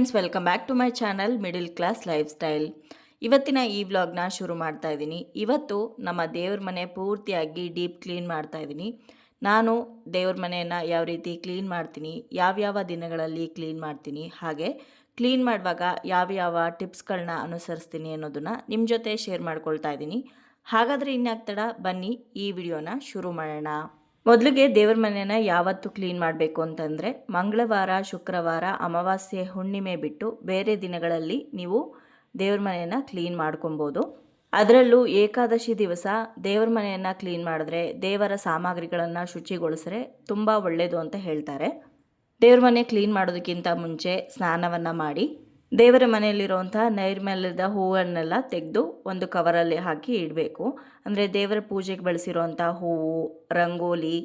Friends, welcome back to my channel middle class lifestyle. ಇವತ್ತಿನ ಈ ವ್ಲಾಗ್ನ ಶುರು ಮಾಡ್ತಾ ಇದ್ದೀನಿ. ಇವತ್ತು ನಮ್ಮ ದೇವ್ರ ಮನೆ ಪೂರ್ತಿಯಾಗಿ ಡೀಪ್ ಕ್ಲೀನ್ ಮಾಡ್ತಾ ಇದ್ದೀನಿ. ನಾನು ದೇವ್ರ ಮನೆಯನ್ನು ಯಾವ ರೀತಿ ಕ್ಲೀನ್ ಮಾಡ್ತೀನಿ ಯಾವ್ಯಾವ ದಿನಗಳಲ್ಲಿ ಕ್ಲೀನ್ ಮಾಡ್ತೀನಿ, ಹಾಗೆ ಕ್ಲೀನ್ ಮಾಡುವಾಗ ಯಾವ್ಯಾವ ಟಿಪ್ಸ್ಗಳನ್ನ ಅನುಸರಿಸ್ತೀನಿ ಅನ್ನೋದನ್ನು ನಿಮ್ಮ ಜೊತೆ ಶೇರ್ ಮಾಡ್ಕೊಳ್ತಾ ಇದ್ದೀನಿ. ಹಾಗಾದರೆ ಇನ್ಯಾಗ್ತಡ ಬನ್ನಿ ಈ ವಿಡಿಯೋನ ಶುರು ಮಾಡೋಣ. ಮೊದಲಿಗೆ ದೇವ್ರ ಮನೆನ ಯಾವತ್ತು ಕ್ಲೀನ್ ಮಾಡಬೇಕು ಅಂತಂದರೆ ಮಂಗಳವಾರ, ಶುಕ್ರವಾರ, ಅಮಾವಾಸ್ಯೆ, ಹುಣ್ಣಿಮೆ ಬಿಟ್ಟು ಬೇರೆ ದಿನಗಳಲ್ಲಿ ನೀವು ದೇವ್ರ ಮನೆಯನ್ನು ಕ್ಲೀನ್ ಮಾಡ್ಕೊಬೋದು. ಅದರಲ್ಲೂ ಏಕಾದಶಿ ದಿವಸ ದೇವ್ರ ಮನೆಯನ್ನು ಕ್ಲೀನ್ ಮಾಡಿದ್ರೆ, ದೇವರ ಸಾಮಗ್ರಿಗಳನ್ನು ಶುಚಿಗೊಳಿಸ್ರೆ ತುಂಬ ಒಳ್ಳೆಯದು ಅಂತ ಹೇಳ್ತಾರೆ. ದೇವ್ರ ಮನೆ ಕ್ಲೀನ್ ಮಾಡೋದಕ್ಕಿಂತ ಮುಂಚೆ ಸ್ನಾನವನ್ನು ಮಾಡಿ ದೇವರ ಮನೆಯಲ್ಲಿರುವಂಥ ನೈರ್ಮಲ್ಯದ ಹೂವನ್ನೆಲ್ಲ ತೆಗೆದು ಒಂದು ಕವರಲ್ಲಿ ಹಾಕಿ ಇಡಬೇಕು. ಅಂದರೆ ದೇವರ ಪೂಜೆಗೆ ಬಳಸಿರುವಂಥ ಹೂವು, ರಂಗೋಲಿ,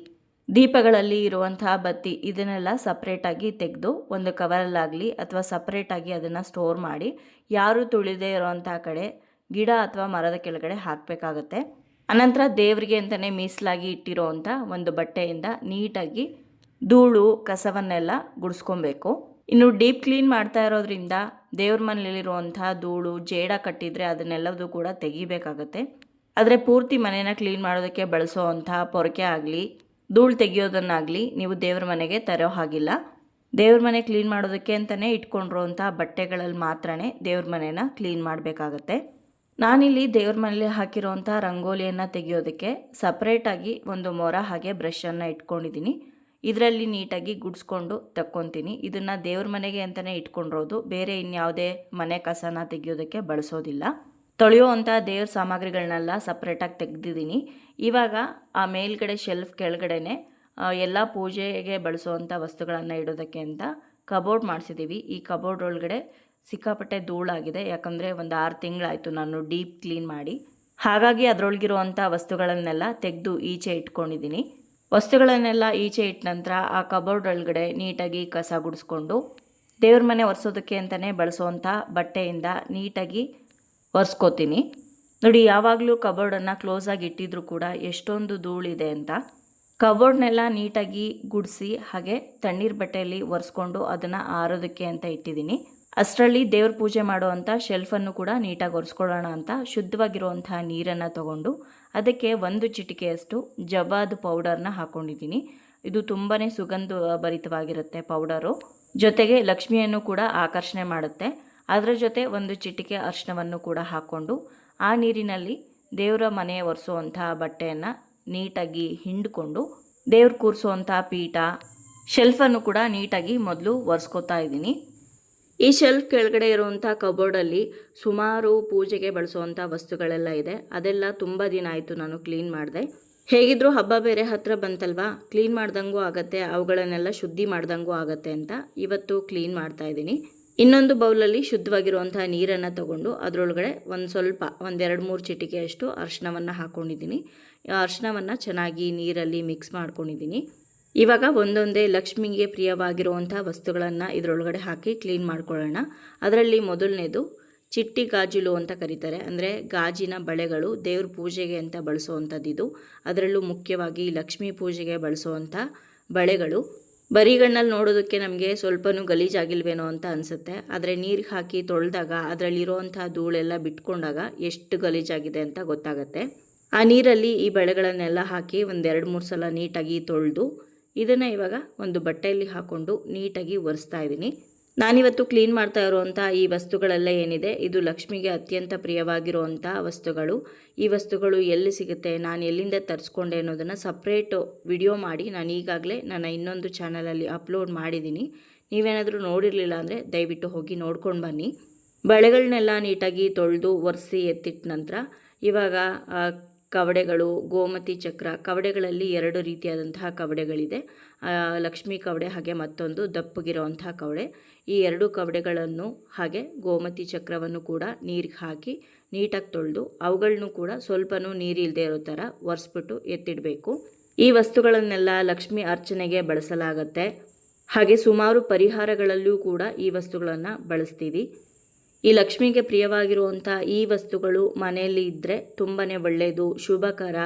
ದೀಪಗಳಲ್ಲಿ ಇರುವಂತಹ ಬತ್ತಿ, ಇದನ್ನೆಲ್ಲ ಸಪ್ರೇಟಾಗಿ ತೆಗೆದು ಒಂದು ಕವರಲ್ಲಾಗಲಿ ಅಥವಾ ಸಪ್ರೇಟಾಗಿ ಅದನ್ನು ಸ್ಟೋರ್ ಮಾಡಿ ಯಾರು ತುಳಿದೇ ಇರೋವಂಥ ಕಡೆ ಗಿಡ ಅಥವಾ ಮರದ ಕೆಳಗಡೆ ಹಾಕಬೇಕಾಗತ್ತೆ. ಅನಂತರ ದೇವರಿಗೆ ಅಂತಲೇ ಮೀಸಲಾಗಿ ಇಟ್ಟಿರೋವಂಥ ಒಂದು ಬಟ್ಟೆಯಿಂದ ನೀಟಾಗಿ ಧೂಳು, ಕಸವನ್ನೆಲ್ಲ ಗುಡಿಸ್ಕೊಬೇಕು. ಇನ್ನು ಡೀಪ್ ಕ್ಲೀನ್ ಮಾಡ್ತಾ ಇರೋದ್ರಿಂದ ದೇವ್ರ ಮನೇಲಿರುವಂಥ ಧೂಳು, ಜೇಡ ಕಟ್ಟಿದರೆ ಅದನ್ನೆಲ್ಲದೂ ಕೂಡ ತೆಗಿಬೇಕಾಗತ್ತೆ. ಆದರೆ ಪೂರ್ತಿ ಮನೇನ ಕ್ಲೀನ್ ಮಾಡೋದಕ್ಕೆ ಬಳಸೋವಂಥ ಪೊರಕೆ ಆಗಲಿ, ಧೂಳು ತೆಗಿಯೋದನ್ನಾಗಲಿ ನೀವು ದೇವ್ರ ಮನೆಗೆ ತರೋ ಹಾಗಿಲ್ಲ. ದೇವ್ರ ಮನೆ ಕ್ಲೀನ್ ಮಾಡೋದಕ್ಕೆ ಅಂತಲೇ ಇಟ್ಕೊಂಡಿರೋವಂಥ ಬಟ್ಟೆಗಳಲ್ಲಿ ಮಾತ್ರನೇ ದೇವ್ರ ಮನೇನ ಕ್ಲೀನ್ ಮಾಡಬೇಕಾಗತ್ತೆ. ನಾನಿಲ್ಲಿ ದೇವ್ರ ಮನೇಲಿ ಹಾಕಿರೋವಂಥ ರಂಗೋಲಿಯನ್ನು ತೆಗೆಯೋದಕ್ಕೆ ಸಪ್ರೇಟಾಗಿ ಒಂದು ಮೊರ ಹಾಗೆ ಬ್ರಷನ್ನು ಇಟ್ಕೊಂಡಿದ್ದೀನಿ. ಇದರಲ್ಲಿ ನೀಟಾಗಿ ಗುಡಿಸ್ಕೊಂಡು ತಕ್ಕೊತೀನಿ. ಇದನ್ನು ದೇವ್ರ ಮನೆಗೆ ಅಂತಲೇ ಇಟ್ಕೊಂಡಿರೋದು. ಬೇರೆ ಇನ್ಯಾವುದೇ ಮನೆ ಕಸನ ತೆಗೆಯೋದಕ್ಕೆ ಬಳಸೋದಿಲ್ಲ. ತೊಳೆಯುವಂಥ ದೇವ್ರ ಸಾಮಗ್ರಿಗಳನ್ನೆಲ್ಲ ಸಪ್ರೇಟಾಗಿ ತೆಗೆದಿದ್ದೀನಿ. ಇವಾಗ ಆ ಮೇಲ್ಗಡೆ ಶೆಲ್ಫ್ ಕೆಳಗಡೆನೆ ಎಲ್ಲ ಪೂಜೆಗೆ ಬಳಸುವಂಥ ವಸ್ತುಗಳನ್ನು ಇಡೋದಕ್ಕೆ ಅಂತ ಕಬೋರ್ಡ್ ಮಾಡಿಸಿದ್ದೀವಿ ಈ ಕಬೋರ್ಡ್ ಒಳಗಡೆ ಸಿಕ್ಕಾಪಟ್ಟೆ ಧೂಳಾಗಿದೆ. ಯಾಕಂದರೆ ಒಂದು ಆರು ತಿಂಗಳಾಯಿತು ನಾನು ಡೀಪ್ ಕ್ಲೀನ್ ಮಾಡಿ. ಹಾಗಾಗಿ ಅದರೊಳಗಿರುವಂಥ ವಸ್ತುಗಳನ್ನೆಲ್ಲ ತೆಗೆದು ಈಚೆ ಇಟ್ಕೊಂಡಿದ್ದೀನಿ. ವಸ್ತುಗಳನ್ನೆಲ್ಲ ಈಚೆ ಇಟ್ಟ ನಂತರ ಆ ಕಬೋರ್ಡ್ ಒಳಗಡೆ ನೀಟಾಗಿ ಕಸ ಗುಡಿಸ್ಕೊಂಡು ದೇವ್ರ ಮನೆ ಒರೆಸೋದಕ್ಕೆ ಅಂತಲೇ ಬಳಸುವಂಥ ಬಟ್ಟೆಯಿಂದ ನೀಟಾಗಿ ಒರೆಸ್ಕೋತೀನಿ. ನೋಡಿ, ಯಾವಾಗಲೂ ಕಬೋರ್ಡನ್ನು ಆಗಿ ಇಟ್ಟಿದ್ರೂ ಕೂಡ ಎಷ್ಟೊಂದು ಧೂಳಿದೆ ಅಂತ ಕಬೋರ್ಡ್ನೆಲ್ಲ ನೀಟಾಗಿ ಗುಡಿಸಿ ಹಾಗೆ ತಣ್ಣೀರು ಬಟ್ಟೆಯಲ್ಲಿ ಒರೆಸ್ಕೊಂಡು ಅದನ್ನು ಆರೋದಕ್ಕೆ ಅಂತ ಇಟ್ಟಿದ್ದೀನಿ. ಅಷ್ಟರಲ್ಲಿ ದೇವ್ರ ಪೂಜೆ ಮಾಡುವಂಥ ಶೆಲ್ಫನ್ನು ಕೂಡ ನೀಟಾಗಿ ಒರೆಸ್ಕೊಳ್ಳೋಣ ಅಂತ ಶುದ್ಧವಾಗಿರುವಂಥ ನೀರನ್ನು ತಗೊಂಡು ಅದಕ್ಕೆ ಒಂದು ಚಿಟಿಕೆಯಷ್ಟು ಜವಾದ್ ಪೌಡರ್ನ ಹಾಕ್ಕೊಂಡಿದ್ದೀನಿ ಇದು ತುಂಬಾ ಸುಗಂಧ ಭರಿತವಾಗಿರುತ್ತೆ ಪೌಡರು. ಜೊತೆಗೆ ಲಕ್ಷ್ಮಿಯನ್ನು ಕೂಡ ಆಕರ್ಷಣೆ ಮಾಡುತ್ತೆ. ಅದರ ಜೊತೆ ಒಂದು ಚಿಟಿಕೆ ಅರ್ಶನವನ್ನು ಕೂಡ ಹಾಕ್ಕೊಂಡು ಆ ನೀರಿನಲ್ಲಿ ದೇವರ ಮನೆ ಒರೆಸುವಂತಹ ಬಟ್ಟೆಯನ್ನು ನೀಟಾಗಿ ಹಿಂಡ್ಕೊಂಡು ದೇವ್ರು ಕೂರಿಸುವಂಥ ಪೀಠ ಶೆಲ್ಫನ್ನು ಕೂಡ ನೀಟಾಗಿ ಮೊದಲು ಒರೆಸ್ಕೋತಾ ಇದ್ದೀನಿ. ಈ ಶೆಲ್ಫ್ ಕೆಳಗಡೆ ಇರುವಂಥ ಕಬೋರ್ಡಲ್ಲಿ ಸುಮಾರು ಪೂಜೆಗೆ ಬಳಸುವಂಥ ವಸ್ತುಗಳೆಲ್ಲ ಇದೆ. ಅದೆಲ್ಲ ತುಂಬ ದಿನ ಆಯಿತು ನಾನು ಕ್ಲೀನ್ ಮಾಡಿದೆ. ಹೇಗಿದ್ರೂ ಹಬ್ಬ ಬೇರೆ ಹತ್ರ ಬಂತಲ್ವಾ? ಕ್ಲೀನ್ ಮಾಡ್ದಂಗೂ ಆಗತ್ತೆ, ಅವುಗಳನ್ನೆಲ್ಲ ಶುದ್ಧಿ ಮಾಡ್ದಂಗೂ ಆಗತ್ತೆ ಅಂತ ಇವತ್ತು ಕ್ಲೀನ್ ಮಾಡ್ತಾ ಇದ್ದೀನಿ. ಇನ್ನೊಂದು ಬೌಲಲ್ಲಿ ಶುದ್ಧವಾಗಿರುವಂಥ ನೀರನ್ನು ತಗೊಂಡು ಅದರೊಳಗಡೆ ಒಂದು ಸ್ವಲ್ಪ ಒಂದೆರಡು ಮೂರು ಚಿಟಿಕೆಯಷ್ಟು ಅರ್ಶಿನವನ್ನು ಹಾಕ್ಕೊಂಡಿದ್ದೀನಿ ಅರ್ಶಿನವನ್ನು ಚೆನ್ನಾಗಿ ನೀರಲ್ಲಿ ಮಿಕ್ಸ್ ಮಾಡ್ಕೊಂಡಿದ್ದೀನಿ. ಇವಾಗ ಒಂದೊಂದೇ ಲಕ್ಷ್ಮಿಗೆ ಪ್ರಿಯವಾಗಿರುವಂಥ ವಸ್ತುಗಳನ್ನು ಇದರೊಳಗಡೆ ಹಾಕಿ ಕ್ಲೀನ್ ಮಾಡ್ಕೊಳ್ಳೋಣ. ಅದರಲ್ಲಿ ಮೊದಲನೇದು ಚಿಟ್ಟಿ ಗಾಜಿಲು ಅಂತ ಕರೀತಾರೆ. ಅಂದರೆ ಗಾಜಿನ ಬಳೆಗಳು ದೇವ್ರ ಪೂಜೆಗೆ ಅಂತ ಬಳಸುವಂಥದ್ದು ಇದು. ಅದರಲ್ಲೂ ಮುಖ್ಯವಾಗಿ ಲಕ್ಷ್ಮೀ ಪೂಜೆಗೆ ಬಳಸುವಂಥ ಬಳೆಗಳು. ಬರಿಗಣ್ಣಲ್ಲಿ ನೋಡೋದಕ್ಕೆ ನಮಗೆ ಸ್ವಲ್ಪನೂ ಗಲೀಜಾಗಿಲ್ವೇನೋ ಅಂತ ಅನಿಸುತ್ತೆ. ಆದರೆ ನೀರಿಗೆ ಹಾಕಿ ತೊಳೆದಾಗ ಅದರಲ್ಲಿರುವಂಥ ಧೂಳೆಲ್ಲ ಬಿಟ್ಕೊಂಡಾಗ ಎಷ್ಟು ಗಲೀಜಾಗಿದೆ ಅಂತ ಗೊತ್ತಾಗುತ್ತೆ. ಆ ನೀರಲ್ಲಿ ಈ ಬಳೆಗಳನ್ನೆಲ್ಲ ಹಾಕಿ ಒಂದೆರಡು ಮೂರು ಸಲ ನೀಟಾಗಿ ತೊಳೆದು ಇದನ್ನು ಇವಾಗ ಒಂದು ಬಟ್ಟೆಯಲ್ಲಿ ಹಾಕ್ಕೊಂಡು ನೀಟಾಗಿ ಒರೆಸ್ತಾ ಇದ್ದೀನಿ. ನಾನಿವತ್ತು ಕ್ಲೀನ್ ಮಾಡ್ತಾ ಇರುವಂಥ ಈ ವಸ್ತುಗಳೆಲ್ಲ ಏನಿದೆ, ಇದು ಲಕ್ಷ್ಮಿಗೆ ಅತ್ಯಂತ ಪ್ರಿಯವಾಗಿರುವಂಥ ವಸ್ತುಗಳು. ಈ ವಸ್ತುಗಳು ಎಲ್ಲಿ ಸಿಗುತ್ತೆ, ನಾನು ಎಲ್ಲಿಂದ ತರಿಸ್ಕೊಂಡೆ ಅನ್ನೋದನ್ನು ಸಪ್ರೇಟು ವಿಡಿಯೋ ಮಾಡಿ ನಾನು ಈಗಾಗಲೇ ನನ್ನ ಇನ್ನೊಂದು ಚಾನಲಲ್ಲಿ ಅಪ್ಲೋಡ್ ಮಾಡಿದ್ದೀನಿ. ನೀವೇನಾದರೂ ನೋಡಿರಲಿಲ್ಲ ಅಂದರೆ ದಯವಿಟ್ಟು ಹೋಗಿ ನೋಡ್ಕೊಂಡು ಬನ್ನಿ. ಬಳೆಗಳನ್ನೆಲ್ಲ ನೀಟಾಗಿ ತೊಳೆದು ಒರೆಸಿ ಎತ್ತಿಟ್ಟ ನಂತರ ಇವಾಗ ಕವಡೆಗಳು, ಗೋಮತಿ ಚಕ್ರ, ಕವಡೆಗಳಲ್ಲಿ ಎರಡು ರೀತಿಯಾದಂತಹ ಕವಡೆಗಳಿದೆ. ಲಕ್ಷ್ಮೀ ಕವಡೆ ಹಾಗೆ ಮತ್ತೊಂದು ದಪ್ಪಗಿರುವಂತಹ ಕವಡೆ. ಈ ಎರಡು ಕವಡೆಗಳನ್ನು ಹಾಗೆ ಗೋಮತಿ ಚಕ್ರವನ್ನು ಕೂಡ ನೀರಿಗೆ ಹಾಕಿ ನೀಟಾಗಿ ತೊಳೆದು ಅವುಗಳನ್ನು ಕೂಡ ಸ್ವಲ್ಪನೂ ನೀರಿಲ್ಲದೆ ಇರೋ ಥರ ಒರೆಸ್ಬಿಟ್ಟು ಎತ್ತಿಡಬೇಕು. ಈ ವಸ್ತುಗಳನ್ನೆಲ್ಲ ಲಕ್ಷ್ಮಿ ಅರ್ಚನೆಗೆ ಬಳಸಲಾಗತ್ತೆ. ಹಾಗೆ ಸುಮಾರು ಪರಿಹಾರಗಳಲ್ಲೂ ಕೂಡ ಈ ವಸ್ತುಗಳನ್ನು ಬಳಸ್ತೀವಿ. ಈ ಲಕ್ಷ್ಮಿಗೆ ಪ್ರಿಯವಾಗಿರುವಂಥ ಈ ವಸ್ತುಗಳು ಮನೆಯಲ್ಲಿ ಇದ್ದರೆ ತುಂಬಾ ಒಳ್ಳೆಯದು, ಶುಭಕರ.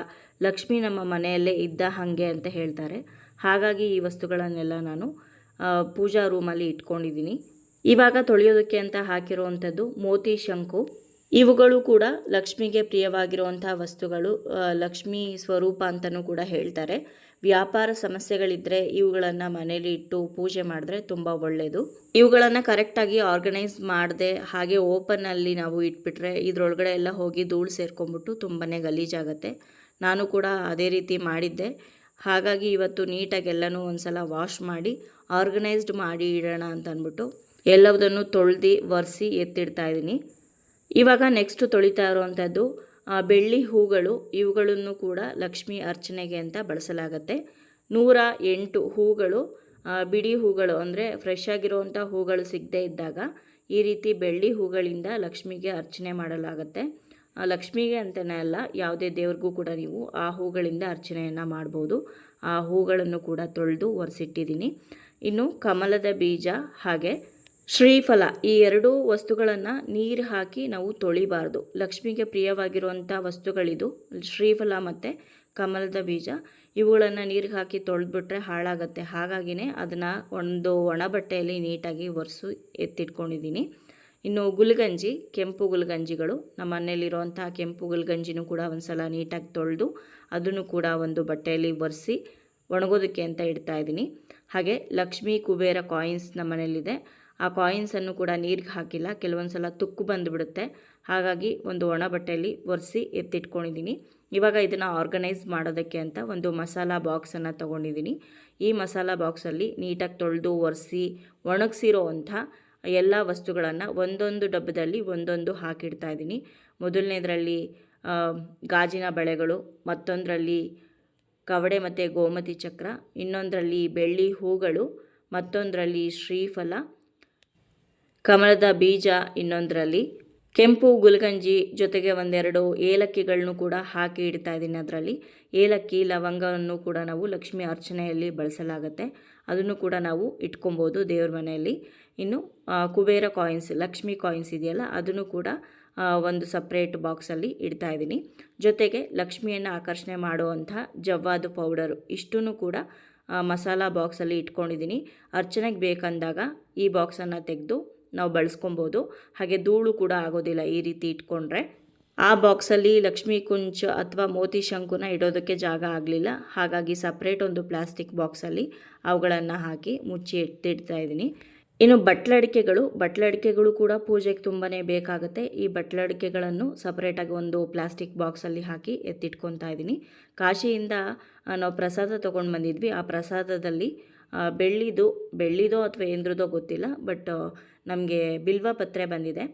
ಲಕ್ಷ್ಮಿ ನಮ್ಮ ಮನೆಯಲ್ಲೇ ಇದ್ದ ಹಾಗೆ ಅಂತ ಹೇಳ್ತಾರೆ. ಹಾಗಾಗಿ ಈ ವಸ್ತುಗಳನ್ನೆಲ್ಲ ನಾನು ಪೂಜಾ ರೂಮಲ್ಲಿ ಇಟ್ಕೊಂಡಿದ್ದೀನಿ. ಇವಾಗ ತೊಳೆಯೋದಕ್ಕೆ ಅಂತ ಹಾಕಿರುವಂಥದ್ದು ಮೋತಿ, ಶಂಕು. ಇವುಗಳು ಕೂಡ ಲಕ್ಷ್ಮಿಗೆ ಪ್ರಿಯವಾಗಿರುವಂಥ ವಸ್ತುಗಳು ಲಕ್ಷ್ಮಿ ಸ್ವರೂಪ ಅಂತಲೂ ಕೂಡ ಹೇಳ್ತಾರೆ. ವ್ಯಾಪಾರ ಸಮಸ್ಯೆಗಳಿದ್ದರೆ ಇವುಗಳನ್ನು ಮನೇಲಿ ಇಟ್ಟು ಪೂಜೆ ಮಾಡಿದ್ರೆ ತುಂಬ ಒಳ್ಳೆಯದು ಇವುಗಳನ್ನು ಕರೆಕ್ಟಾಗಿ ಆರ್ಗನೈಸ್ ಮಾಡದೆ ಹಾಗೆ ಓಪನಲ್ಲಿ ನಾವು ಇಟ್ಬಿಟ್ರೆ ಇದರೊಳಗಡೆ ಎಲ್ಲ ಹೋಗಿ ಧೂಳು ಸೇರ್ಕೊಂಬಿಟ್ಟು ತುಂಬಾ ಗಲೀಜಾಗತ್ತೆ. ನಾನು ಕೂಡ ಅದೇ ರೀತಿ ಮಾಡಿದ್ದೆ. ಹಾಗಾಗಿ ಇವತ್ತು ನೀಟಾಗಿ ಎಲ್ಲನೂ ಒಂದು ಸಲ ವಾಶ್ ಮಾಡಿ ಆರ್ಗನೈಸ್ಡ್ ಮಾಡಿ ಇಡೋಣ ಅಂತ ಅಂದ್ಬಿಟ್ಟು ತೊಳ್ದು ತೊಳೆದು ಒರೆಸಿ ಎತ್ತಿಡ್ತಾ ಇದ್ದೀನಿ ಇವಾಗ ನೆಕ್ಸ್ಟ್ ತೊಳಿತಾ ಇರುವಂಥದ್ದು ಬೆಳ್ಳಿ ಹೂಗಳು ಇವುಗಳನ್ನು ಕೂಡ ಲಕ್ಷ್ಮಿ ಅರ್ಚನೆಗೆ ಅಂತ ಬಳಸಲಾಗತ್ತೆ. ನೂರ ಎಂಟು ಹೂಗಳು ಬಿಡಿ ಹೂಗಳು ಅಂದರೆ ಫ್ರೆಶ್ ಆಗಿರುವಂಥ ಹೂಗಳು ಸಿಗದೇ ಇದ್ದಾಗ ಈ ರೀತಿ ಬೆಳ್ಳಿ ಹೂಗಳಿಂದ ಲಕ್ಷ್ಮಿಗೆ ಅರ್ಚನೆ ಮಾಡಲಾಗತ್ತೆ. ಆ, ಲಕ್ಷ್ಮಿಗೆ ಅಂತಲೇ ಅಲ್ಲ ಯಾವುದೇ ದೇವ್ರಿಗೂ ಕೂಡ ನೀವು ಆ ಹೂಗಳಿಂದ ಅರ್ಚನೆಯನ್ನು ಮಾಡ್ಬೋದು. ಆ ಹೂಗಳನ್ನು ಕೂಡ ತೊಳೆದು ಒರೆಸಿಟ್ಟಿದ್ದೀನಿ. ಇನ್ನು ಕಮಲದ ಬೀಜ ಹಾಗೆ ಶ್ರೀಫಲ, ಈ ಎರಡೂ ವಸ್ತುಗಳನ್ನು ನೀರು ಹಾಕಿ ನಾವು ತೊಳಿಬಾರ್ದು. ಲಕ್ಷ್ಮಿಗೆ ಪ್ರಿಯವಾಗಿರುವಂಥ ವಸ್ತುಗಳಿದು ಶ್ರೀಫಲ ಮತ್ತು ಕಮಲದ ಬೀಜ. ಇವುಗಳನ್ನು ನೀರಿಗೆ ಹಾಕಿ ತೊಳೆದ್ಬಿಟ್ರೆ ಹಾಳಾಗತ್ತೆ. ಹಾಗಾಗಿನೇ ಅದನ್ನು ಒಂದು ಒಣ ಬಟ್ಟೆಯಲ್ಲಿ ನೀಟಾಗಿ ಒರೆಸು ಎತ್ತಿಟ್ಕೊಂಡಿದ್ದೀನಿ ಇನ್ನು ಗುಲ್ಗಂಜಿ, ಕೆಂಪು ಗುಲ್ಗಂಜಿಗಳು. ನಮ್ಮ ಮನೆಯಲ್ಲಿರುವಂಥ ಕೆಂಪು ಗುಲ್ಗಂಜಿನೂ ಕೂಡ ಒಂದು ಸಲ ನೀಟಾಗಿ ತೊಳೆದು ಅದನ್ನು ಕೂಡ ಒಂದು ಬಟ್ಟೆಯಲ್ಲಿ ಒರೆಸಿ ಒಣಗೋದಕ್ಕೆ ಅಂತ ಇಡ್ತಾ ಇದ್ದೀನಿ ಹಾಗೆ ಲಕ್ಷ್ಮೀ ಕುಬೇರ ಕಾಯಿನ್ಸ್ ನಮ್ಮ ಮನೇಲಿದೆ ಆ ಕಾಯಿನ್ಸನ್ನು ಕೂಡ ನೀರಿಗೆ ಹಾಕಿಲ್ಲ. ಕೆಲವೊಂದು ಸಲ ತುಕ್ಕು ಬಂದುಬಿಡುತ್ತೆ. ಹಾಗಾಗಿ ಒಂದು ಒಣ ಬಟ್ಟೆಯಲ್ಲಿ ಒರೆಸಿ ಎತ್ತಿಟ್ಕೊಂಡಿದ್ದೀನಿ ಇವಾಗ ಇದನ್ನು ಆರ್ಗನೈಸ್ ಮಾಡೋದಕ್ಕೆ ಅಂತ ಒಂದು ಮಸಾಲ ಬಾಕ್ಸನ್ನು ತೊಗೊಂಡಿದ್ದೀನಿ ಈ ಮಸಾಲ ಬಾಕ್ಸಲ್ಲಿ ನೀಟಾಗಿ ತೊಳೆದು ಒರೆಸಿ ಒಣಗಿಸಿರೋ ಅಂಥ ಎಲ್ಲ ವಸ್ತುಗಳನ್ನು ಒಂದೊಂದು ಡಬ್ಬದಲ್ಲಿ ಒಂದೊಂದು ಹಾಕಿಡ್ತಾ ಇದ್ದೀನಿ ಮೊದಲನೇದರಲ್ಲಿ ಗಾಜಿನ ಬಳೆಗಳು, ಮತ್ತೊಂದರಲ್ಲಿ ಕವಡೆ ಮತ್ತು ಗೋಮತಿ ಚಕ್ರ, ಇನ್ನೊಂದರಲ್ಲಿ ಬೆಳ್ಳಿ ಹೂಗಳು, ಮತ್ತೊಂದರಲ್ಲಿ ಶ್ರೀಫಲ ಕಮಲದ ಬೀಜ ಇನ್ನೊಂದರಲ್ಲಿ, ಕೆಂಪು ಗುಲ್ಗಂಜಿ ಜೊತೆಗೆ ಒಂದೆರಡು ಏಲಕ್ಕಿಗಳನ್ನು ಕೂಡ ಹಾಕಿ ಇಡ್ತಾ ಇದ್ದೀನಿ ಅದರಲ್ಲಿ. ಏಲಕ್ಕಿ, ಲವಂಗವನ್ನು ಕೂಡ ನಾವು ಲಕ್ಷ್ಮಿ ಅರ್ಚನೆಯಲ್ಲಿ ಬಳಸಲಾಗುತ್ತೆ. ಅದನ್ನು ಕೂಡ ನಾವು ಇಟ್ಕೊಬೋದು ದೇವ್ರ ಮನೆಯಲ್ಲಿ. ಇನ್ನು ಕುಬೇರ ಕಾಯಿನ್ಸ್ ಲಕ್ಷ್ಮಿ ಕಾಯಿನ್ಸ್ ಇದೆಯಲ್ಲ, ಅದನ್ನು ಕೂಡ ಒಂದು ಸಪ್ರೇಟ್ ಬಾಕ್ಸಲ್ಲಿ ಇಡ್ತಾ ಇದ್ದೀನಿ. ಜೊತೆಗೆ ಲಕ್ಷ್ಮಿಯನ್ನು ಆಕರ್ಷಣೆ ಮಾಡುವಂಥ ಜವ್ವಾದು ಪೌಡರು ಇಷ್ಟನ್ನು ಕೂಡ ಮಸಾಲ ಬಾಕ್ಸಲ್ಲಿ ಇಟ್ಕೊಂಡಿದ್ದೀನಿ. ಅರ್ಚನೆಗೆ ಬೇಕಂದಾಗ ಈ ಬಾಕ್ಸನ್ನು ತೆಗೆದು ನಾವು ಬಳಸ್ಕೊಬೋದು. ಹಾಗೆ ಧೂಳು ಕೂಡ ಆಗೋದಿಲ್ಲ ಈ ರೀತಿ ಇಟ್ಕೊಂಡ್ರೆ. ಆ ಬಾಕ್ಸಲ್ಲಿ ಲಕ್ಷ್ಮೀ ಕುಂಚ ಅಥವಾ ಮೋತಿ ಶಂಕುನ ಇಡೋದಕ್ಕೆ ಜಾಗ ಆಗಲಿಲ್ಲ. ಹಾಗಾಗಿ ಸಪ್ರೇಟ್ ಒಂದು ಪ್ಲಾಸ್ಟಿಕ್ ಬಾಕ್ಸಲ್ಲಿ ಅವುಗಳನ್ನು ಹಾಕಿ ಮುಚ್ಚಿ ಎತ್ತಿಡ್ತಾ ಇದ್ದೀನಿ. ಇನ್ನು ಬಟ್ಲಡಿಕೆಗಳು ಬಟ್ಲಡಿಕೆಗಳು ಕೂಡ ಪೂಜೆಗೆ ತುಂಬಾ ಬೇಕಾಗುತ್ತೆ. ಈ ಬಟ್ಲಡಿಕೆಗಳನ್ನು ಸಪ್ರೇಟಾಗಿ ಒಂದು ಪ್ಲಾಸ್ಟಿಕ್ ಬಾಕ್ಸಲ್ಲಿ ಹಾಕಿ ಎತ್ತಿಟ್ಕೊತಾ ಇದ್ದೀನಿ. ಕಾಶಿಯಿಂದ ನಾವು ಪ್ರಸಾದ ತೊಗೊಂಡು ಬಂದಿದ್ವಿ. ಆ ಪ್ರಸಾದದಲ್ಲಿ ಬೆಳ್ಳಿದು, ಬೆಳ್ಳಿದೋ ಅಥವಾ ಎಂದ್ರದೋ ಗೊತ್ತಿಲ್ಲ. ಬಟ್ ನಮಗೆ ಬಿಲ್ವ ಪತ್ರೆ ಬಂದಿದೆ.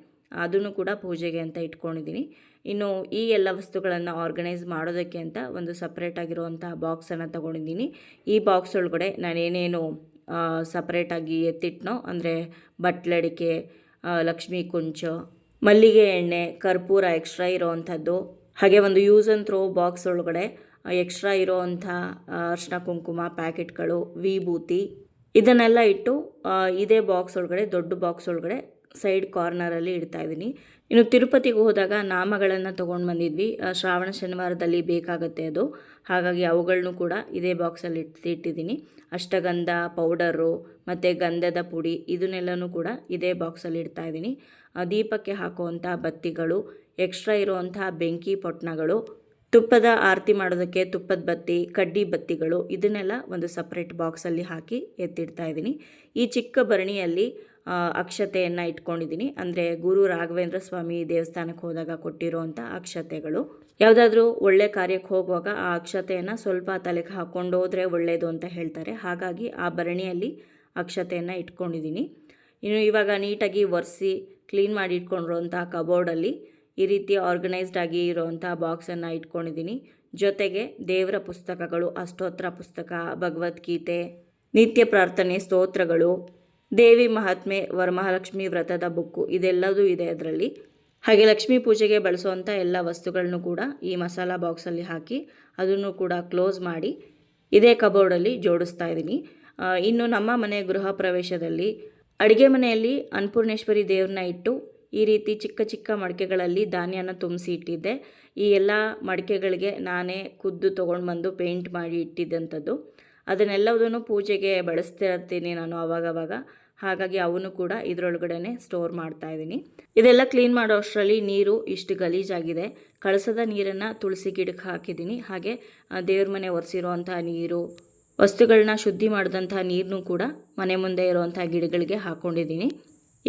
ಅದನ್ನು ಕೂಡ ಪೂಜೆಗೆ ಅಂತ ಇಟ್ಕೊಂಡಿದ್ದೀನಿ ಇನ್ನು ಈ ಎಲ್ಲ ವಸ್ತುಗಳನ್ನು ಆರ್ಗನೈಸ್ ಮಾಡೋದಕ್ಕೆ ಅಂತ ಒಂದು ಸಪ್ರೇಟ್ ಆಗಿರುವಂಥ ಬಾಕ್ಸನ್ನು ತೊಗೊಂಡಿದ್ದೀನಿ ಈ ಬಾಕ್ಸ್ ಒಳಗಡೆ ನಾನೇನೇನು ಸಪ್ರೇಟಾಗಿ ಎತ್ತಿಟ್ನೋ, ಅಂದರೆ ಬಟ್ಲಡಿಕೆ ಲಕ್ಷ್ಮಿ ಲಕ್ಷ್ಮೀ ಕುಂಚು, ಮಲ್ಲಿಗೆ ಎಣ್ಣೆ, ಕರ್ಪೂರ ಎಕ್ಸ್ಟ್ರಾ ಇರೋವಂಥದ್ದು, ಹಾಗೆ ಒಂದು ಯೂಸ್ ಆ್ಯಂಡ್ ಥ್ರೋ ಬಾಕ್ಸ್ ಒಳಗಡೆ ಎಕ್ಸ್ಟ್ರಾ ಇರೋವಂಥ ಅರ್ಶಿನ ಕುಂಕುಮ ಪ್ಯಾಕೆಟ್ಗಳು ವಿಭೂತಿ ಇದನ್ನೆಲ್ಲ ಇಟ್ಟು ಇದೇ ಬಾಕ್ಸ್ ಒಳಗಡೆ, ದೊಡ್ಡ ಬಾಕ್ಸ್ ಒಳಗಡೆ ಸೈಡ್ ಕಾರ್ನರಲ್ಲಿ ಇಡ್ತಾ ಇದ್ದೀನಿ. ಇನ್ನು ತಿರುಪತಿಗೆ ಹೋದಾಗ ನಾಮಗಳನ್ನು ತೊಗೊಂಡು ಬಂದಿದ್ವಿ. ಶ್ರಾವಣ ಶನಿವಾರದಲ್ಲಿ ಬೇಕಾಗುತ್ತೆ ಅದು. ಹಾಗಾಗಿ ಅವುಗಳನ್ನು ಕೂಡ ಇದೇ ಬಾಕ್ಸಲ್ಲಿ ಇಟ್ಟು ಇಟ್ಟಿದ್ದೀನಿ. ಅಷ್ಟಗಂಧ, ಪೌಡರು ಮತ್ತು ಗಂಧದ ಪುಡಿ ಇದನ್ನೆಲ್ಲನೂ ಕೂಡ ಇದೇ ಬಾಕ್ಸಲ್ಲಿ ಇಡ್ತಾ ಇದ್ದೀನಿ. ದೀಪಕ್ಕೆ ಹಾಕುವಂಥ ಬತ್ತಿಗಳು ಎಕ್ಸ್ಟ್ರಾ ಇರುವಂಥ ಬೆಂಕಿ ಪೊಟ್ಣಗಳು ತುಪ್ಪದ ಆರತಿ ಮಾಡೋದಕ್ಕೆ ತುಪ್ಪದ ಬತ್ತಿ, ಕಡ್ಡಿ ಬತ್ತಿಗಳು ಇದನ್ನೆಲ್ಲ ಒಂದು ಸಪ್ರೇಟ್ ಬಾಕ್ಸಲ್ಲಿ ಹಾಕಿ ಎತ್ತಿಡ್ತಾ ಇದ್ದೀನಿ. ಈ ಚಿಕ್ಕ ಬರಣಿಯಲ್ಲಿ ಅಕ್ಷತೆಯನ್ನು ಇಟ್ಕೊಂಡಿದ್ದೀನಿ. ಅಂದರೆ ಗುರು ರಾಘವೇಂದ್ರ ಸ್ವಾಮಿ ದೇವಸ್ಥಾನಕ್ಕೆ ಹೋದಾಗ ಕೊಟ್ಟಿರೋವಂಥ ಅಕ್ಷತೆಗಳು. ಯಾವುದಾದ್ರೂ ಒಳ್ಳೆ ಕಾರ್ಯಕ್ಕೆ ಹೋಗುವಾಗ ಆ ಅಕ್ಷತೆಯನ್ನು ಸ್ವಲ್ಪ ತಲೆಗೆ ಹಾಕ್ಕೊಂಡು ಹೋದರೆ ಒಳ್ಳೆಯದು ಅಂತ ಹೇಳ್ತಾರೆ. ಹಾಗಾಗಿ ಆ ಭರಣಿಯಲ್ಲಿ ಅಕ್ಷತೆಯನ್ನು ಇಟ್ಕೊಂಡಿದ್ದೀನಿ. ಇನ್ನು ಇವಾಗ ನೀಟಾಗಿ ಒರೆಸಿ ಕ್ಲೀನ್ ಮಾಡಿ ಇಟ್ಕೊಂಡಿರುವಂಥ ಕಬೋರ್ಡಲ್ಲಿ ಈ ರೀತಿ ಆರ್ಗನೈಸ್ಡ್ ಆಗಿ ಇರೋವಂಥ ಬಾಕ್ಸನ್ನು ಇಟ್ಕೊಂಡಿದ್ದೀನಿ. ಜೊತೆಗೆ ದೇವರ ಪುಸ್ತಕಗಳು, ಅಷ್ಟೋತ್ರ ಪುಸ್ತಕ, ಭಗವದ್ಗೀತೆ, ನಿತ್ಯ ಪ್ರಾರ್ಥನೆ, ಸ್ತೋತ್ರಗಳು, ದೇವಿ ಮಹಾತ್ಮೆ, ವರಮಹಾಲಕ್ಷ್ಮಿ ವ್ರತದ ಬುಕ್ಕು ಇದೆಲ್ಲದೂ ಇದೆ ಅದರಲ್ಲಿ. ಹಾಗೆ ಲಕ್ಷ್ಮೀ ಪೂಜೆಗೆ ಬಳಸುವಂಥ ಎಲ್ಲ ವಸ್ತುಗಳನ್ನು ಕೂಡ ಈ ಮಸಾಲ ಬಾಕ್ಸಲ್ಲಿ ಹಾಕಿ ಅದನ್ನು ಕೂಡ ಕ್ಲೋಸ್ ಮಾಡಿ ಇದೇ ಕಬೋರ್ಡಲ್ಲಿ ಜೋಡಿಸ್ತಾ ಇದ್ದೀನಿ. ಇನ್ನು ನಮ್ಮ ಮನೆ ಗೃಹ ಪ್ರವೇಶದಲ್ಲಿ ಅಡುಗೆ ಮನೆಯಲ್ಲಿ ಅನ್ನಪೂರ್ಣೇಶ್ವರಿ ದೇವ್ರನ್ನ ಇಟ್ಟು ಈ ರೀತಿ ಚಿಕ್ಕ ಚಿಕ್ಕ ಮಡಿಕೆಗಳಲ್ಲಿ ಧಾನ್ಯನ ತುಂಬಿಸಿ ಇಟ್ಟಿದ್ದೆ. ಈ ಎಲ್ಲ ಮಡಿಕೆಗಳಿಗೆ ನಾನೇ ಖುದ್ದು ತೊಗೊಂಡು ಬಂದು ಪೇಂಟ್ ಮಾಡಿ ಇಟ್ಟಿದ್ದಂಥದ್ದು. ಅದನ್ನೆಲ್ಲದನ್ನು ಪೂಜೆಗೆ ಬಳಸ್ತಿರ್ತೀನಿ ನಾನು ಅವಾಗವಾಗ. ಹಾಗಾಗಿ ಅವನು ಕೂಡ ಇದರೊಳಗಡೆ ಸ್ಟೋರ್ ಮಾಡ್ತಾ ಇದ್ದೀನಿ. ಇದೆಲ್ಲ ಕ್ಲೀನ್ ಮಾಡೋ ಅಷ್ಟರಲ್ಲಿ ನೀರು ಇಷ್ಟು ಗಲೀಜಾಗಿದೆ. ಕಳಸದ ನೀರನ್ನು ತುಳಸಿ ಗಿಡಕ್ಕೆ ಹಾಕಿದ್ದೀನಿ. ಹಾಗೆ ದೇವ್ರ ಮನೆ ಒರೆಸಿರುವಂಥ ನೀರು ವಸ್ತುಗಳನ್ನ ಶುದ್ಧಿ ಮಾಡಿದಂಥ ನೀರನ್ನು ಕೂಡ ಮನೆ ಮುಂದೆ ಇರುವಂಥ ಗಿಡಗಳಿಗೆ ಹಾಕ್ಕೊಂಡಿದ್ದೀನಿ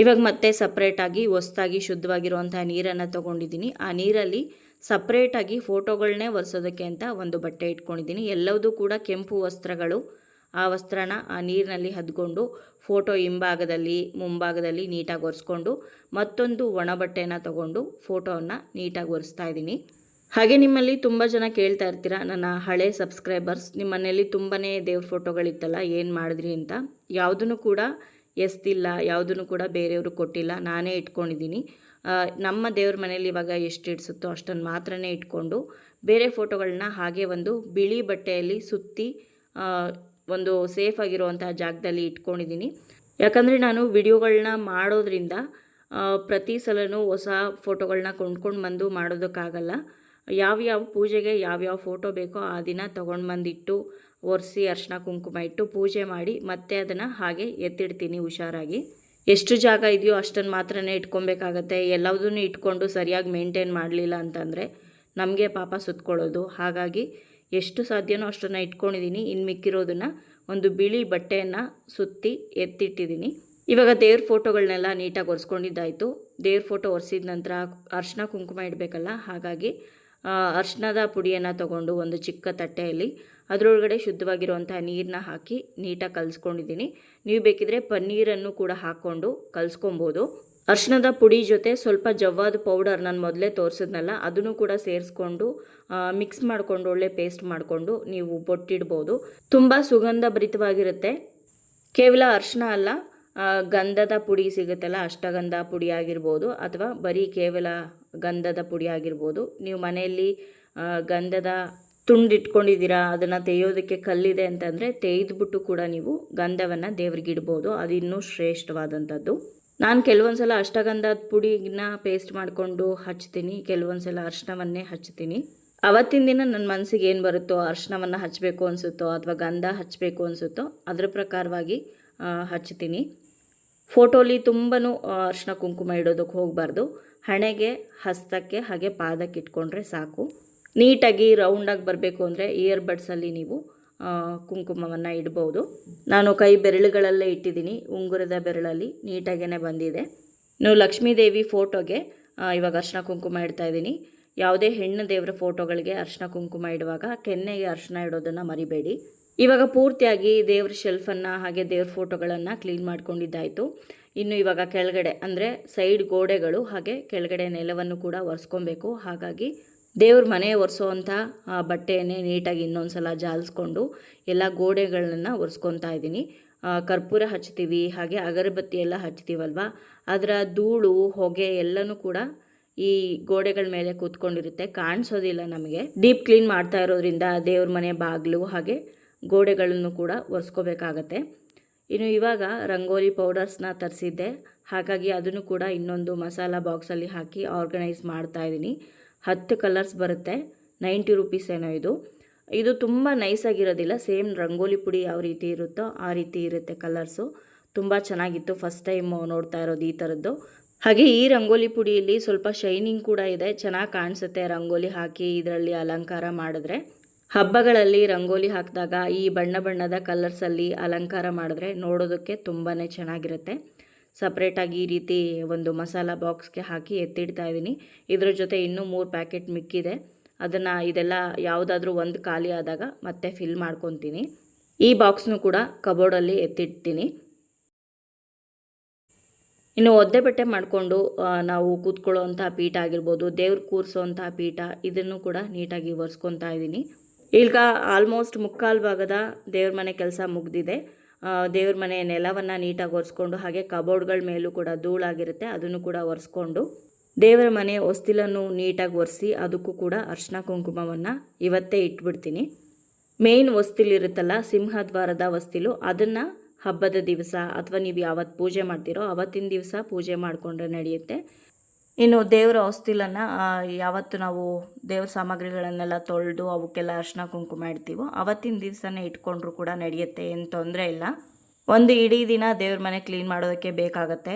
ಇವಾಗ ಮತ್ತೆ ಸಪ್ರೇಟಾಗಿ ಹೊಸ್ದಾಗಿ ಶುದ್ಧವಾಗಿರುವಂಥ ನೀರನ್ನು ತೊಗೊಂಡಿದ್ದೀನಿ. ಆ ನೀರಲ್ಲಿ ಸಪ್ರೇಟಾಗಿ ಫೋಟೋಗಳನ್ನೇ ಒರೆಸೋದಕ್ಕೆ ಅಂತ ಒಂದು ಬಟ್ಟೆ ಇಟ್ಕೊಂಡಿದ್ದೀನಿ. ಎಲ್ಲವೂ ಕೂಡ ಕೆಂಪು ವಸ್ತ್ರಗಳು. ಆ ವಸ್ತ್ರನ ಆ ನೀರಿನಲ್ಲಿ ಹದ್ಕೊಂಡು ಫೋಟೋ ಹಿಂಭಾಗದಲ್ಲಿ, ಮುಂಭಾಗದಲ್ಲಿ ನೀಟಾಗಿ ಒರೆಸ್ಕೊಂಡು ಮತ್ತೊಂದು ಒಣ ಬಟ್ಟೆನ ತಗೊಂಡು ಫೋಟೋವನ್ನು ನೀಟಾಗಿ ಒರೆಸ್ತಾ ಇದ್ದೀನಿ. ಹಾಗೆ ನಿಮ್ಮಲ್ಲಿ ತುಂಬ ಜನ ಕೇಳ್ತಾ ಇರ್ತೀರ, ನನ್ನ ಹಳೆ ಸಬ್ಸ್ಕ್ರೈಬರ್ಸ್ ನಿಮ್ಮ ಮನೆಯಲ್ಲಿ ತುಂಬಾ ದೇವ್ರ ಫೋಟೋಗಳಿತ್ತಲ್ಲ ಏನು ಮಾಡಿದ್ರಿ ಅಂತ. ಯಾವುದನ್ನು ಕೂಡ ಎಸ್ತಿಲ್ಲ, ಯಾವುದನ್ನು ಕೂಡ ಬೇರೆಯವರು ಕೊಟ್ಟಿಲ್ಲ, ನಾನೇ ಇಟ್ಕೊಂಡಿದ್ದೀನಿ. ನಮ್ಮ ದೇವ್ರ ಮನೇಲಿ ಇವಾಗ ಎಷ್ಟು ಇಡ್ಸುತ್ತೋ ಅಷ್ಟನ್ನು ಮಾತ್ರನೇ ಇಟ್ಕೊಂಡು, ಬೇರೆ ಫೋಟೋಗಳನ್ನ ಹಾಗೆ ಒಂದು ಬಿಳಿ ಬಟ್ಟೆಯಲ್ಲಿ ಸುತ್ತಿ ಒಂದು ಸೇಫ್ ಆಗಿರುವಂತಹ ಜಾಗದಲ್ಲಿ ಇಟ್ಕೊಂಡಿದ್ದೀನಿ. ಯಾಕಂದರೆ ನಾನು ವಿಡಿಯೋಗಳನ್ನ ಮಾಡೋದ್ರಿಂದ ಪ್ರತಿ ಸಲನೂ ಹೊಸ ಫೋಟೋಗಳನ್ನ ಕೊಂಡ್ಕೊಂಡು ಬಂದು ಮಾಡೋದಕ್ಕಾಗಲ್ಲ. ಯಾವ್ಯಾವ ಪೂಜೆಗೆ ಯಾವ್ಯಾವ ಫೋಟೋ ಬೇಕೋ ಆ ದಿನ ತೊಗೊಂಡು ಬಂದಿಟ್ಟು ಒರೆಸಿ ಅರ್ಶಿನ ಕುಂಕುಮ ಇಟ್ಟು ಪೂಜೆ ಮಾಡಿ ಮತ್ತೆ ಅದನ್ನು ಹಾಗೆ ಎತ್ತಿಡ್ತೀನಿ ಹುಷಾರಾಗಿ. ಎಷ್ಟು ಜಾಗ ಇದೆಯೋ ಅಷ್ಟನ್ನು ಮಾತ್ರನೇ ಇಟ್ಕೊಬೇಕಾಗತ್ತೆ. ಎಲ್ಲದನ್ನೂ ಇಟ್ಕೊಂಡು ಸರಿಯಾಗಿ ಮೇಂಟೈನ್ ಮಾಡಲಿಲ್ಲ ಅಂತಂದರೆ ನಮಗೆ ಪಾಪ ಸುತ್ಕೊಳ್ಳೋದು. ಹಾಗಾಗಿ ಎಷ್ಟು ಸಾಧ್ಯನೋ ಅಷ್ಟನ್ನು ಇಟ್ಕೊಂಡಿದ್ದೀನಿ ಇನ್ನು ಮಿಕ್ಕಿರೋದನ್ನು ಒಂದು ಬಿಳಿ ಬಟ್ಟೆಯನ್ನು ಸುತ್ತಿ ಎತ್ತಿಟ್ಟಿದ್ದೀನಿ ಇವಾಗ ದೇವ್ರ ಫೋಟೋಗಳನ್ನೆಲ್ಲ ನೀಟಾಗಿ ಒರೆಸ್ಕೊಂಡಿದ್ದಾಯಿತು. ದೇವ್ರ ಫೋಟೋ ಒರೆಸಿದ ನಂತರ ಅರ್ಶಿನ ಕುಂಕುಮ ಇಡಬೇಕಲ್ಲ. ಹಾಗಾಗಿ ಅರ್ಶನದ ಪುಡಿಯನ್ನು ತಗೊಂಡು ಒಂದು ಚಿಕ್ಕ ತಟ್ಟೆಯಲ್ಲಿ ಅದರೊಳಗಡೆ ಶುದ್ಧವಾಗಿರುವಂತಹ ನೀರನ್ನ ಹಾಕಿ ನೀಟಾಗಿ ಕಲಿಸ್ಕೊಂಡಿದ್ದೀನಿ. ನೀವು ಬೇಕಿದ್ರೆ ಪನ್ನೀರನ್ನು ಕೂಡ ಹಾಕ್ಕೊಂಡು ಕಲಿಸ್ಕೊಬೋದು. ಅರ್ಶಿನದ ಪುಡಿ ಜೊತೆ ಸ್ವಲ್ಪ ಜವ್ವಾದ ಪೌಡರ್ ನಾನು ಮೊದಲೇ ತೋರಿಸಿದ್ನಲ್ಲ, ಅದನ್ನು ಕೂಡ ಸೇರಿಸ್ಕೊಂಡು ಮಿಕ್ಸ್ ಮಾಡಿಕೊಂಡು, ಒಳ್ಳೆ ಪೇಸ್ಟ್ ಮಾಡಿಕೊಂಡು ನೀವು ಬೊಟ್ಟಿಡ್ಬೋದು. ತುಂಬ ಸುಗಂಧ ಭರಿತವಾಗಿರುತ್ತೆ ಕೇವಲ ಅರ್ಶಿಣ ಅಲ್ಲ ಗಂಧದ ಪುಡಿ ಸಿಗುತ್ತಲ್ಲ, ಅಷ್ಟಗಂಧ ಪುಡಿ ಆಗಿರ್ಬೋದು, ಅಥವಾ ಬರೀ ಕೇವಲ ಗಂಧದ ಪುಡಿ ಆಗಿರ್ಬೋದು. ನೀವು ಮನೆಯಲ್ಲಿ ಗಂಧದ ತುಂಡು ಇಟ್ಕೊಂಡಿದ್ದೀರಾ ಅದನ್ನು ತೆಗೆಯೋದಕ್ಕೆ ಕಲ್ಲಿದೆ ಅಂತಂದರೆ ತೆಯ್ದುಬಿಟ್ಟು ಕೂಡ ನೀವು ಗಂಧವನ್ನು ದೇವ್ರಿಗೆ ಇಡ್ಬೋದು. ಅದು ಇನ್ನೂ ಶ್ರೇಷ್ಠವಾದಂಥದ್ದು. ನಾನು ಕೆಲವೊಂದು ಸಲ ಅಷ್ಟಗಂಧದ ಪುಡಿನ ಪೇಸ್ಟ್ ಮಾಡಿಕೊಂಡು ಹಚ್ತೀನಿ. ಕೆಲವೊಂದು ಸಲ ಅರ್ಶನವನ್ನೇ ಹಚ್ತೀನಿ. ಅವತ್ತಿನ ದಿನ ನನ್ನ ಮನಸ್ಸಿಗೆ ಏನು ಬರುತ್ತೋ ಅರ್ಶನವನ್ನು ಹಚ್ಚಬೇಕು ಅನಿಸುತ್ತೋ ಅಥವಾ ಗಂಧ ಹಚ್ಚಬೇಕು ಅನಿಸುತ್ತೋ ಅದರ ಪ್ರಕಾರವಾಗಿ ಹಚ್ತೀನಿ. ಫೋಟೋಲಿ ತುಂಬಾ ಅರ್ಶಿನ ಕುಂಕುಮ ಇಡೋದಕ್ಕೆ ಹೋಗಬಾರ್ದು. ಹಣೆಗೆ, ಹಸ್ತಕ್ಕೆ ಹಾಗೆ ಪಾದಕ್ಕೆ ಇಟ್ಕೊಂಡ್ರೆ ಸಾಕು. ನೀಟಾಗಿ ರೌಂಡಾಗಿ ಬರಬೇಕು ಅಂದರೆ ಇಯರ್ ಬಡ್ಸಲ್ಲಿ ನೀವು ಕುಂಕುಮವನ್ನು ಇಡ್ಬೋದು. ನಾನು ಕೈ ಬೆರಳುಗಳಲ್ಲೇ ಇಟ್ಟಿದ್ದೀನಿ ಉಂಗುರದ ಬೆರಳಲ್ಲಿ ನೀಟಾಗೇ ಬಂದಿದೆ. ಇನ್ನು ಲಕ್ಷ್ಮೀದೇವಿ ಫೋಟೋಗೆ ಆ, ಇವಾಗ ಅರ್ಶಿನ ಕುಂಕುಮ ಇಡ್ತಾ ಇದ್ದೀನಿ. ಯಾವುದೇ ಹೆಣ್ಣು ದೇವರ ಫೋಟೋಗಳಿಗೆ ಅರ್ಶಿನ ಕುಂಕುಮ ಇಡುವಾಗ ಕೆನ್ನೆಗೆ ಅರ್ಶಿನ ಇಡೋದನ್ನು ಮರಿಬೇಡಿ. ಇವಾಗ ಪೂರ್ತಿಯಾಗಿ ದೇವ್ರ ಶೆಲ್ಫನ್ನು ಹಾಗೆ ದೇವ್ರ ಫೋಟೋಗಳನ್ನು ಕ್ಲೀನ್ ಮಾಡ್ಕೊಂಡಿದ್ದಾಯಿತು. ಇನ್ನು ಇವಾಗ ಕೆಳಗಡೆ ಅಂದರೆ ಸೈಡ್ ಗೋಡೆಗಳು ಹಾಗೆ ಕೆಳಗಡೆ ನೆಲವನ್ನು ಕೂಡ ಒರೆಸ್ಕೊಬೇಕು. ಹಾಗಾಗಿ ದೇವ್ರ ಮನೆ ಒರೆಸೋವಂಥ ಬಟ್ಟೆಯನ್ನೇ ನೀಟಾಗಿ ಇನ್ನೊಂದು ಸಲ ಜಾಲಿಸ್ಕೊಂಡು ಎಲ್ಲ ಗೋಡೆಗಳನ್ನ ಒರೆಸ್ಕೊತಾ ಇದ್ದೀನಿ. ಕರ್ಪೂರ ಹಚ್ತೀವಿ, ಹಾಗೆ ಅಗರಬತ್ತಿ ಎಲ್ಲ ಹಚ್ತೀವಲ್ವ? ಅದರ ಧೂಳು, ಹೊಗೆ ಎಲ್ಲನೂ ಕೂಡ ಈ ಗೋಡೆಗಳ ಮೇಲೆ ಕೂತ್ಕೊಂಡಿರುತ್ತೆ. ಕಾಣಿಸೋದಿಲ್ಲ ನಮಗೆ. ಡೀಪ್ ಕ್ಲೀನ್ ಮಾಡ್ತಾ ಇರೋದ್ರಿಂದ ದೇವ್ರ ಮನೆ ಬಾಗಿಲು ಹಾಗೆ ಗೋಡೆಗಳನ್ನು ಕೂಡ ಒರೆಸ್ಕೋಬೇಕಾಗತ್ತೆ. ಇನ್ನು ಇವಾಗ ರಂಗೋಲಿ ಪೌಡರ್ಸ್ನ ತರಿಸಿದ್ದೆ. ಹಾಗಾಗಿ ಅದನ್ನು ಕೂಡ ಇನ್ನೊಂದು ಮಸಾಲ ಬಾಕ್ಸಲ್ಲಿ ಹಾಕಿ ಆರ್ಗನೈಸ್ ಮಾಡ್ತಾ ಇದ್ದೀನಿ. ಹತ್ತು ಕಲರ್ಸ್ ಬರುತ್ತೆ. ನೈಂಟಿ ರುಪೀಸ್ ಏನೋ ಇದು. ಇದು ತುಂಬ ನೈಸಾಗಿರೋದಿಲ್ಲ ಸೇಮ್ ರಂಗೋಲಿ ಪುಡಿ ಯಾವ ರೀತಿ ಇರುತ್ತೋ ಆ ರೀತಿ ಇರುತ್ತೆ ಕಲರ್ಸು. ತುಂಬ ಚೆನ್ನಾಗಿತ್ತು ಫಸ್ಟ್ ಟೈಮ್ ನೋಡ್ತಾ ಇರೋದು ಈ ಥರದ್ದು ಹಾಗೆ ಈ ರಂಗೋಲಿ ಪುಡಿಯಲ್ಲಿ ಸ್ವಲ್ಪ ಶೈನಿಂಗ್ ಕೂಡ ಇದೆ. ಚೆನ್ನಾಗಿ ಕಾಣಿಸುತ್ತೆ ರಂಗೋಲಿ ಹಾಕಿ ಇದರಲ್ಲಿ ಅಲಂಕಾರ ಮಾಡಿದ್ರೆ. ಹಬ್ಬಗಳಲ್ಲಿ ರಂಗೋಲಿ ಹಾಕಿದಾಗ ಈ ಬಣ್ಣ ಬಣ್ಣದ ಕಲರ್ಸಲ್ಲಿ ಅಲಂಕಾರ ಮಾಡಿದ್ರೆ ನೋಡೋದಕ್ಕೆ ತುಂಬಾ ಚೆನ್ನಾಗಿರುತ್ತೆ. ಸಪ್ರೇಟಾಗಿ ಈ ರೀತಿ ಒಂದು ಮಸಾಲ ಬಾಕ್ಸ್ಗೆ ಹಾಕಿ ಎತ್ತಿಡ್ತಾ ಇದ್ದೀನಿ. ಇದ್ರ ಜೊತೆ ಇನ್ನೂ ಮೂರು ಪ್ಯಾಕೆಟ್ ಮಿಕ್ಕಿದೆ. ಅದನ್ನು ಇದೆಲ್ಲ ಯಾವುದಾದ್ರೂ ಒಂದು ಖಾಲಿ ಆದಾಗ ಮತ್ತೆ ಫಿಲ್ ಮಾಡ್ಕೊತೀನಿ. ಈ ಬಾಕ್ಸ್ನು ಕೂಡ ಕಬೋರ್ಡಲ್ಲಿ ಎತ್ತಿಡ್ತೀನಿ. ಇನ್ನು ಒದ್ದೆ ಬಟ್ಟೆ ಮಾಡಿಕೊಂಡು ನಾವು ಕೂತ್ಕೊಳ್ಳೋವಂಥ ಪೀಠ ಆಗಿರ್ಬೋದು, ದೇವ್ರು ಕೂರಿಸೋವಂಥ ಪೀಠ, ಇದನ್ನು ಕೂಡ ನೀಟಾಗಿ ಒರೆಸ್ಕೊತಾ ಇದ್ದೀನಿ. ಈಗ ಆಲ್ಮೋಸ್ಟ್ ಮುಕ್ಕಾಲು ಭಾಗದ ದೇವ್ರ ಮನೆ ಕೆಲಸ ಮುಗ್ದಿದೆ. ದೇವ್ರ ಮನೆ ನೆಲವನ್ನು ನೀಟಾಗಿ ಒರೆಸ್ಕೊಂಡು ಹಾಗೆ ಕಬೋರ್ಡ್ಗಳ ಮೇಲೂ ಕೂಡ ಧೂಳಾಗಿರುತ್ತೆ, ಅದನ್ನು ಕೂಡ ಒರೆಸ್ಕೊಂಡು ದೇವರ ಮನೆ ಹೊಸ್ತಿಲನ್ನು ನೀಟಾಗಿ ಒರೆಸಿ ಅದಕ್ಕೂ ಕೂಡ ಅರ್ಶಿನ ಕುಂಕುಮವನ್ನು ಇವತ್ತೇ ಇಟ್ಬಿಡ್ತೀನಿ. ಮೇನ್ ಹೊಸ್ತಿಲಿರುತ್ತಲ್ಲ ಸಿಂಹದ್ವಾರದ ಹೊಸ್ತಿಲು, ಅದನ್ನು ಹಬ್ಬದ ದಿವಸ ಅಥವಾ ನೀವು ಯಾವತ್ತು ಪೂಜೆ ಮಾಡ್ತೀರೋ ಅವತ್ತಿನ ದಿವಸ ಪೂಜೆ ಮಾಡಿಕೊಂಡ್ರೆ ನಡೆಯುತ್ತೆ. ಇನ್ನು ದೇವರ ಔಸ್ತಿಲನ್ನು ಯಾವತ್ತು ನಾವು ದೇವ್ರ ಸಾಮಗ್ರಿಗಳನ್ನೆಲ್ಲ ತೊಳೆದು ಅವಕ್ಕೆಲ್ಲ ಅರ್ಶಿನ ಕುಂಕುಮ ಇಡ್ತೀವೋ, ಅವತ್ತಿನ ದಿವಸನೇ ಇಟ್ಕೊಂಡ್ರು ಕೂಡ ನಡೆಯುತ್ತೆ, ಏನು ತೊಂದರೆ ಇಲ್ಲ. ಒಂದು ಇಡೀ ದಿನ ದೇವ್ರ ಮನೆ ಕ್ಲೀನ್ ಮಾಡೋದಕ್ಕೆ ಬೇಕಾಗತ್ತೆ.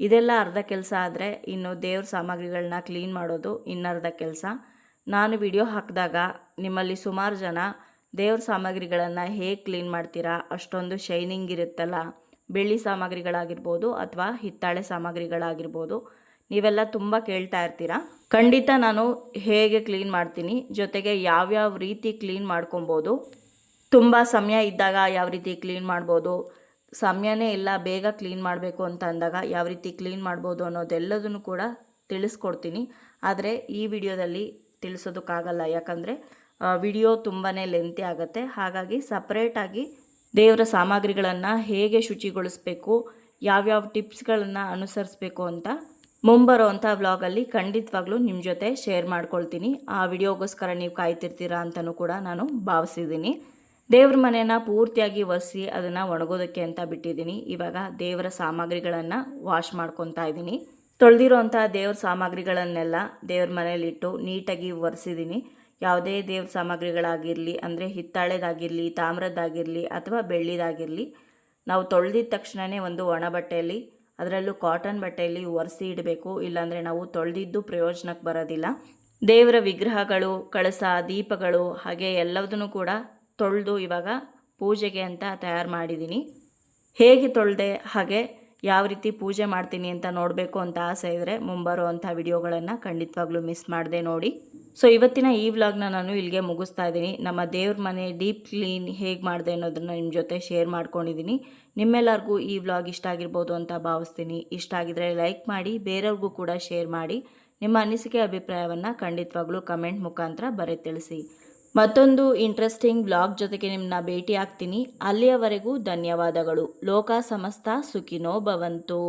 ಇದೆಲ್ಲ ಅರ್ಧ ಕೆಲಸ ಆದರೆ ಇನ್ನು ದೇವ್ರ ಸಾಮಗ್ರಿಗಳನ್ನ ಕ್ಲೀನ್ ಮಾಡೋದು ಇನ್ನರ್ಧ ಕೆಲಸ. ನಾನು ವಿಡಿಯೋ ಹಾಕಿದಾಗ ನಿಮ್ಮಲ್ಲಿ ಸುಮಾರು ಜನ ದೇವ್ರ ಸಾಮಗ್ರಿಗಳನ್ನು ಹೇಗೆ ಕ್ಲೀನ್ ಮಾಡ್ತೀರಾ, ಅಷ್ಟೊಂದು ಶೈನಿಂಗ್ ಇರುತ್ತಲ್ಲ, ಬೆಳ್ಳಿ ಸಾಮಗ್ರಿಗಳಾಗಿರ್ಬೋದು ಅಥವಾ ಹಿತ್ತಾಳೆ ಸಾಮಗ್ರಿಗಳಾಗಿರ್ಬೋದು ನೀವೆಲ್ಲ ತುಂಬ ಕೇಳ್ತಾ ಇರ್ತೀರಾ? ಖಂಡಿತ ನಾನು ಹೇಗೆ ಕ್ಲೀನ್ ಮಾಡ್ತೀನಿ, ಜೊತೆಗೆ ಯಾವ್ಯಾವ ರೀತಿ ಕ್ಲೀನ್ ಮಾಡ್ಕೊಬೋದು, ತುಂಬ ಸಮಯ ಇದ್ದಾಗ ಯಾವ ರೀತಿ ಕ್ಲೀನ್ ಮಾಡ್ಬೋದು, ಸಮಯನೇ ಇಲ್ಲ, ಬೇಗ ಕ್ಲೀನ್ ಮಾಡಬೇಕು ಅಂತ ಅಂದಾಗ ಯಾವ ರೀತಿ ಕ್ಲೀನ್ ಮಾಡ್ಬೋದು ಅನ್ನೋದೆಲ್ಲದನ್ನು ಕೂಡ ತಿಳಿಸ್ಕೊಡ್ತೀನಿ. ಆದರೆ ಈ ವಿಡಿಯೋದಲ್ಲಿ ತಿಳಿಸೋದಕ್ಕಾಗಲ್ಲ, ಯಾಕಂದರೆ ವಿಡಿಯೋ ತುಂಬಾ ಲೆಂತಿ ಆಗುತ್ತೆ. ಹಾಗಾಗಿ ಸಪ್ರೇಟಾಗಿ ದೇವರ ಸಾಮಗ್ರಿಗಳನ್ನು ಹೇಗೆ ಶುಚಿಗೊಳಿಸ್ಬೇಕು, ಯಾವ್ಯಾವ ಟಿಪ್ಸ್ಗಳನ್ನು ಅನುಸರಿಸ್ಬೇಕು ಅಂತ ಮುಂಬರೋವಂಥ ವ್ಲಾಗಲ್ಲಿ ಖಂಡಿತವಾಗ್ಲೂ ನಿಮ್ಮ ಜೊತೆ ಶೇರ್ ಮಾಡ್ಕೊಳ್ತೀನಿ. ಆ ವಿಡಿಯೋಗೋಸ್ಕರ ನೀವು ಕಾಯ್ತಿರ್ತೀರಾ ಅಂತಲೂ ಕೂಡ ನಾನು ಭಾವಿಸಿದ್ದೀನಿ. ದೇವ್ರ ಮನೆಯನ್ನು ಪೂರ್ತಿಯಾಗಿ ಒರೆಸಿ ಅದನ್ನು ಒಣಗೋದಕ್ಕೆ ಅಂತ ಬಿಟ್ಟಿದ್ದೀನಿ. ಇವಾಗ ದೇವರ ಸಾಮಗ್ರಿಗಳನ್ನು ವಾಶ್ ಮಾಡ್ಕೊತಾ ಇದ್ದೀನಿ. ತೊಳೆದಿರೋಂಥ ದೇವ್ರ ಸಾಮಗ್ರಿಗಳನ್ನೆಲ್ಲ ದೇವ್ರ ಮನೇಲಿಟ್ಟು ನೀಟಾಗಿ ಒರೆಸಿದ್ದೀನಿ. ಯಾವುದೇ ದೇವ್ರ ಸಾಮಗ್ರಿಗಳಾಗಿರಲಿ, ಅಂದರೆ ಹಿತ್ತಾಳೆದಾಗಿರಲಿ, ತಾಮ್ರದ್ದಾಗಿರಲಿ ಅಥವಾ ಬೆಳ್ಳಿದಾಗಿರಲಿ, ನಾವು ತೊಳೆದಿದ ತಕ್ಷಣವೇ ಒಂದು ಒಣ ಬಟ್ಟೆಯಲ್ಲಿ ಅದರಲ್ಲೂ ಕಾಟನ್ ಬಟ್ಟೆಯಲ್ಲಿ ಒರೆಸಿ ಇಡಬೇಕು, ಇಲ್ಲಾಂದರೆ ನಾವು ತೊಳೆದಿದ್ದು ಪ್ರಯೋಜನಕ್ಕೆ ಬರೋದಿಲ್ಲ. ದೇವರ ವಿಗ್ರಹಗಳು, ಕಳಸ, ದೀಪಗಳು, ಹಾಗೆ ಎಲ್ಲದನ್ನು ಕೂಡ ತೊಳೆದು ಇವಾಗ ಪೂಜೆಗೆ ಅಂತ ತಯಾರು ಮಾಡಿದ್ದೀನಿ. ಹೇಗೆ ತೊಳೆದೆ, ಹಾಗೆ ಯಾವ ರೀತಿ ಪೂಜೆ ಮಾಡ್ತೀನಿ ಅಂತ ನೋಡಬೇಕು ಅಂತ ಆಸೆ ಇದ್ದರೆ ಮುಂಬರುವಂಥ ವಿಡಿಯೋಗಳನ್ನು ಖಂಡಿತವಾಗ್ಲೂ ಮಿಸ್ ಮಾಡದೆ ನೋಡಿ. ಸೊ ಇವತ್ತಿನ ಈ ವ್ಲಾಗ್ನ ನಾನು ಇಲ್ಲಿಗೆ ಮುಗಿಸ್ತಾ ಇದ್ದೀನಿ. ನಮ್ಮ ದೇವ್ರ ಮನೆ ಡೀಪ್ ಕ್ಲೀನ್ ಹೇಗೆ ಮಾಡಿದೆ ಅನ್ನೋದನ್ನು ನಿಮ್ಮ ಜೊತೆ ಶೇರ್ ಮಾಡ್ಕೊಂಡಿದ್ದೀನಿ. ನಿಮ್ಮೆಲ್ಲರಿಗೂ ಈ ವ್ಲಾಗ್ ಇಷ್ಟ ಆಗಿರ್ಬೋದು ಅಂತ ಭಾವಿಸ್ತೀನಿ. ಇಷ್ಟ ಆಗಿದ್ರೆ ಲೈಕ್ ಮಾಡಿ, ಬೇರೆಯವ್ರಿಗೂ ಕೂಡ ಶೇರ್ ಮಾಡಿ. ನಿಮ್ಮ ಅನಿಸಿಕೆ, ಅಭಿಪ್ರಾಯವನ್ನು ಖಂಡಿತವಾಗ್ಲೂ ಕಮೆಂಟ್ ಮುಖಾಂತರ ಬರೆ ತಿಳಿಸಿ. ಮತ್ತೊಂದು ಇಂಟ್ರೆಸ್ಟಿಂಗ್ ಬ್ಲಾಗ್ ಜೊತೆಗೆ ನಿಮ್ಮನ್ನ ಭೇಟಿ ಆಗ್ತೀನಿ ಅಲ್ಲಿಯವರೆಗೂ ಧನ್ಯವಾದಗಳು. ಲೋಕ ಸಮಸ್ತ ಸುಖಿನೋ ಭವಂತು.